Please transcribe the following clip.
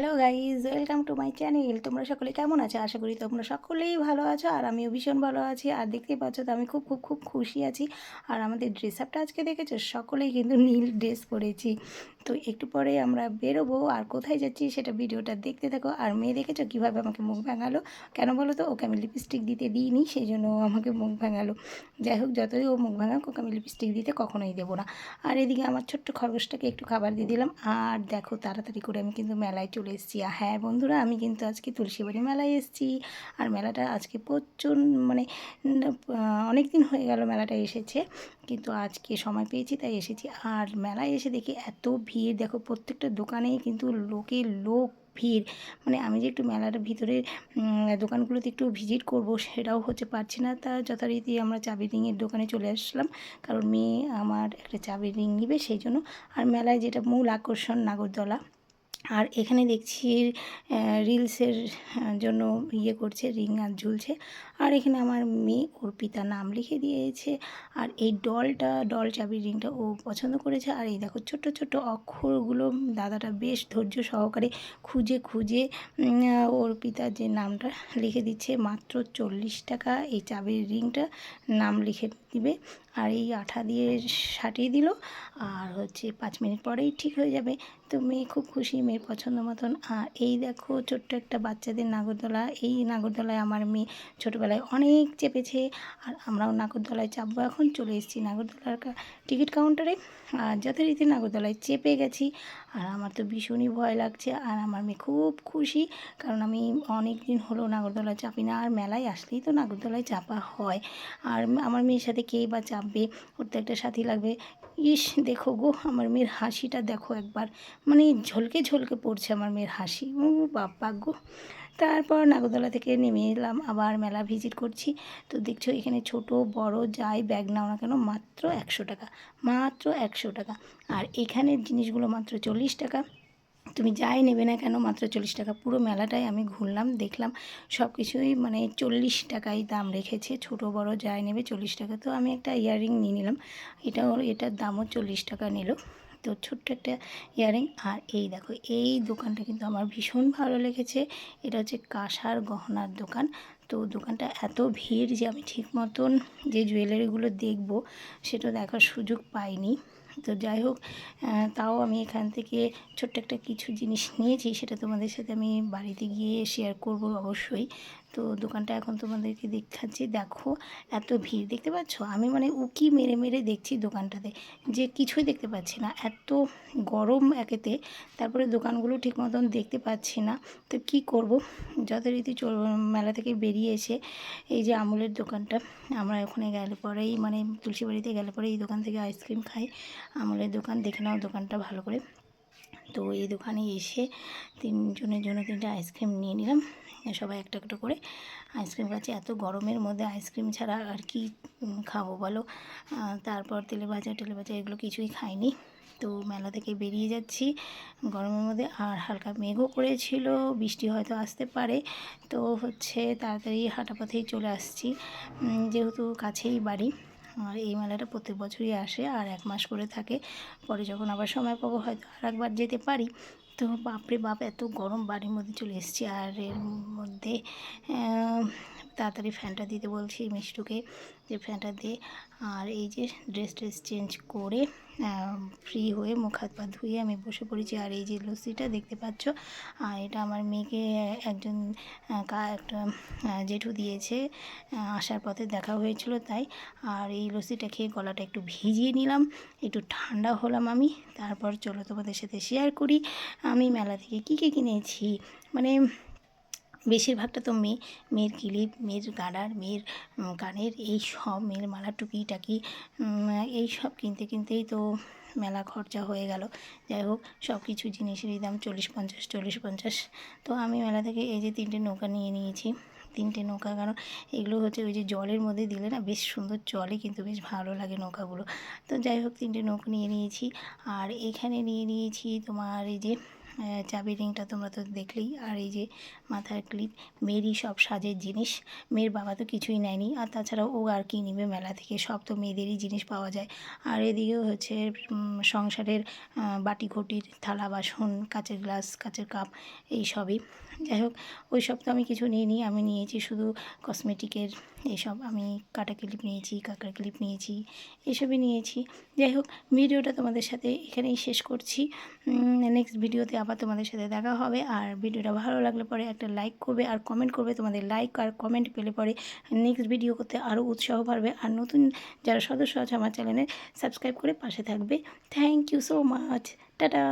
Hello guys welcome to my channel. তোমরা সকলে কেমন আছো? আশা করি তোমরা সকলেই ভালো আছো, আর আমিও ভীষণ ভালো আছি। আর দেখতেই পাচ্ছ তো আমি খুব খুব খুব খুশি আছি। আর আমাদের ড্রেস আপটা আজকে দেখেছ? সকলেই কিন্তু নীল ড্রেস পরেছি। তো একটু পরে আমরা বেরোবো। আর কোথায় যাচ্ছি সেটা ভিডিওটা দেখতে থাকো। আর মেয়ে দেখেছ কীভাবে আমাকে মুখ ভাঙালো? কেন বলো তো? ওকে আমি লিপস্টিক দিতে দিইনি সেই জন্য আমাকে মুখ ভাঙালো। যাই হোক, যতই ও মুখ ভাঙাক, ওকে আমি লিপস্টিক দিতে কখনোই দেবো না। আর এদিকে আমার ছোট্ট খরগোশটাকে একটু খাবার দিয়ে দিলাম। আর দেখো, তাড়াতাড়ি করে আমি কিন্তু মেলায় চলে এসেছি। আর হ্যাঁ বন্ধুরা, আমি কিন্তু আজকে তুলসীবাড়ি মেলায় এসেছি। আর মেলাটা আজকে প্রচুর মানে অনেক দিন হয়ে গেল মেলাটা এসেছে। কিন্তু আজকে সময় পেয়েছি, তাই এসেছি। আর মেলায় এসে দেখি এত ভিড়। দেখো প্রত্যেকটা দোকানেই কিন্তু লোকে লোক ভিড়। মানে আমি যে একটু মেলার ভিতরে দোকানগুলোতে একটু ভিজিট করব সেটাও হচ্ছে পারছি না। তা যথারীতি আমরা চাবি রিংয়ের দোকানে চলে আসলাম। কারণ মেয়ে আমার একটা চাবি রিং নিবে সেই জন্য। আর মেলায় যেটা মূল আকর্ষণ নাগরদোলা আর এখানে দেখছি রিলসের জন্য ইয়ে করছে, রিং আর ঝুলছে। আর এখানে আমার মেয়ে ওর পিতা নাম লিখে দিয়েছে। আর এই ডলটা, ডল চাবির রিংটা ও পছন্দ করেছে। আর এই দেখো ছোট ছোট অক্ষরগুলো দাদাটা বেশ ধৈর্য সহকারে খুঁজে খুঁজে ওর পিতার যে নামটা লিখে দিচ্ছে, মাত্র চল্লিশ টাকা এই চাবির রিংটা নাম লিখে দিবে। আর এই আঠা দিয়ে সাটিয়ে দিল। আর হচ্ছে পাঁচ মিনিট পরেই ঠিক হয়ে যাবে। তো মেয়ে খুব খুশি মেয়ের পছন্দ মতন। আর এই দেখো ছোট্ট একটা বাচ্চাদের নাগরদোলা। এই নাগরদোলায় আমার মেয়ে ছোটোবেলায় অনেক চেপেছে। আর আমরাও নাগরদোলায় চাপবো। এখন চলে এসেছি নাগরদোলার টিকিট কাউন্টারে। আর যথারীতি নাগরদোলায় চেপে গেছি। আর আমার তো ভীষণই ভয় লাগছে। আর আমার মেয়ে খুব খুশি। কারণ আমি অনেক দিন হলো নাগরদোলায় চাপি না। আর মেলায় আসলেই তো নাগরদোলায় চাপা হয়। আর আমার মেয়ের সাথে কে বা চাপবে? ওর তো একটা সাথী লাগবে। ইস, দেখো গো, আমার মেয়ের হাসিটা দেখো একবার। মানে ঝলকে ঝলকে পড়ছে আমার মেয়ের হাসি। ও বাপ্পা গো। তারপর নাগরদোলা থেকে নেমে এলাম। আবার মেলা ভিজিট করছি। তো দেখছ, এখানে ছোট, বড় যাই ব্যাগ নাও না কেন, মাত্র একশো টাকা। মাত্র একশো টাকা। আর এখানের জিনিসগুলো মাত্র চল্লিশ টাকা। তুমি যাই নেবে না কেন, মাত্র চল্লিশ টাকা। পুরো মেলাটাই আমি ঘুরলাম, দেখলাম। সব কিছুই মানে চল্লিশ টাকাই দাম রেখেছে। ছোট, বড় যাই নেবে, চল্লিশ টাকা। তো আমি একটা ইয়াররিং নিয়ে নিলাম। এটাও, এটার দামও চল্লিশ টাকা নিল। তো ছোট্ট একটা ইয়ারিং। আর এই দেখো, এই দোকানটা কিন্তু আমার ভীষণ ভালো লেগেছে। এটা হচ্ছে কাঁসার গহনার দোকান। তো দোকানটা এত ভিড় যে আমি ঠিক মতন যে জুয়েলারিগুলো দেখব, সেটা দেখার সুযোগ পাইনি। তো যাই হোক তাও আমি এখান থেকে ছোট্ট একটা কিছু জিনিস নিয়েছি, সেটা তোমাদের সাথে আমি বাড়িতে গিয়ে শেয়ার করব অবশ্যই। তো দোকানটা এখন তোমাদেরকে দেখাচ্ছি। দেখো, এত ভিড়, দেখতে পাচ্ছ? আমি মানে উকি মেরে মেরে দেখছি দোকানটাতে। যে কিছুই দেখতে পাচ্ছি না। এত গরম একেতে, তারপরে দোকানগুলো ঠিক মতন দেখতে পাচ্ছি না। তো কি করব? যথারীতি চল, মেলা থেকে বেরিয়ে এসে এই যে আমুলের দোকানটা, আমরা ওখানে গেলে পরেই মানে তুলসী বাড়িতে গেলে পরে এই দোকান থেকে আইসক্রিম খাই। আমুলের দোকান, দেখে নাও দোকানটা ভালো করে। তো এই দোকানে এসে তিনজনের জন্য তিনটে আইসক্রিম নিয়ে নিলাম। সবাই একটা একটা করে আইসক্রিম খাচ্ছি। এত গরমের মধ্যে আইসক্রিম ছাড়া আর কি খাব বলো? তারপর তেলে ভাজা, টেলে ভাজা এগুলো কিছুই খাইনি। তো মেলা থেকে বেরিয়ে যাচ্ছি। গরমের মধ্যে আর হালকা মেঘও করেছিল, বৃষ্টি হয়তো আসতে পারে। তো হচ্ছে তাড়াতাড়ি হাঁটা পথেই চলে আসছি। যেহেতু কাছেই বাড়ি আর এই মেলাটা প্রত্যেক বছরই আসে আর এক মাস করে থাকে। পরে যখন আবার সময় পাবো হয়তো আর একবার যেতে পারি। তো বাপরে বাপ, এত গরম বাড়ির মধ্যে চলে এসেছি। আর এর মধ্যে তাড়াতাড়ি ফ্যানটা দিতে বলছি মিষ্টুকে যে ফ্যানটা দিয়ে আর এই যে ড্রেস ট্রেস চেঞ্জ করে ফ্রি হয়ে মুখ হাত পা ধুয়ে আমি বসে পড়েছি। আর এই যে লস্যিটা দেখতে পাচ্ছ, আর এটা আমার মেয়েকে একজন কা, একটা জেঠু দিয়েছে। আসার পথে দেখা হয়েছিল তাই। আর এই লস্যিটা খেয়ে গলাটা একটু ভিজিয়ে নিলাম, একটু ঠান্ডা হলাম আমি। তারপর চলো তোমাদের সাথে শেয়ার করি, আমি মেলা থেকে কী কী কিনেছি। মানে বেশিরভাগটা তো মেয়ে, মেয়ের ক্লিপ, মেয়ের গাডার, মেয়ের কানের এই সব মেয়ের মালা টুকি টাকি এই সব কিনতে কিনতেই তো মেলা খরচা হয়ে গেল। যাই হোক সব কিছু জিনিসেরই দাম চল্লিশ পঞ্চাশ চল্লিশ পঞ্চাশ। তো আমি মেলা থেকে এই যে তিনটে নৌকা নিয়ে নিয়েছি। তিনটে নৌকা, কারণ এগুলো হচ্ছে ওই যে জলের মধ্যে দিলে না বেশ সুন্দর চলে, কিন্তু বেশ ভালো লাগে নৌকাগুলো। তো যাই হোক, তিনটে নৌকা নিয়ে নিয়েছি। আর এখানে নিয়ে নিয়েছি তোমার এই যে চাবি রিংটা তোমরা তো দেখলেই। আর এই যে মাথার ক্লিপ, মেয়েরই সব সাজের জিনিস। মেয়ের বাবা তো কিছুই নেয়নি। আর তাছাড়াও ও আর কি নিবে মেলা থেকে। সব তো মেয়েদেরই জিনিস পাওয়া যায়। আর এদিকেও হচ্ছে সংসারের বাটি ঘটির থালা, বাসন, কাচের গ্লাস, কাচের কাপ, এই সবই। যাই হোক ওই সব তো আমি কিছু নিইনি। আমি নিয়েছি শুধু কসমেটিকের এইসব আমি কাটা ক্লিপ নিয়েছি, কাঁকড়া ক্লিপ নিয়েছি, এসবই নিয়েছি। যাই হোক, ভিডিওটা তোমাদের সাথে এখানেই শেষ করছি। নেক্সট ভিডিওতে আবার তোমাদের সাথে দেখা হবে। আর ভিডিওটা ভালো লাগলে পরে একটা লাইক করবে আর কমেন্ট করবে। তোমাদের লাইক আর কমেন্ট পেলে পরে নেক্সট ভিডিও করতে আরও উৎসাহ বাড়বে। আর নতুন যারা সদস্য আছে আমার চ্যানেলে সাবস্ক্রাইব করে পাশে থাকবে। Thank you so much tata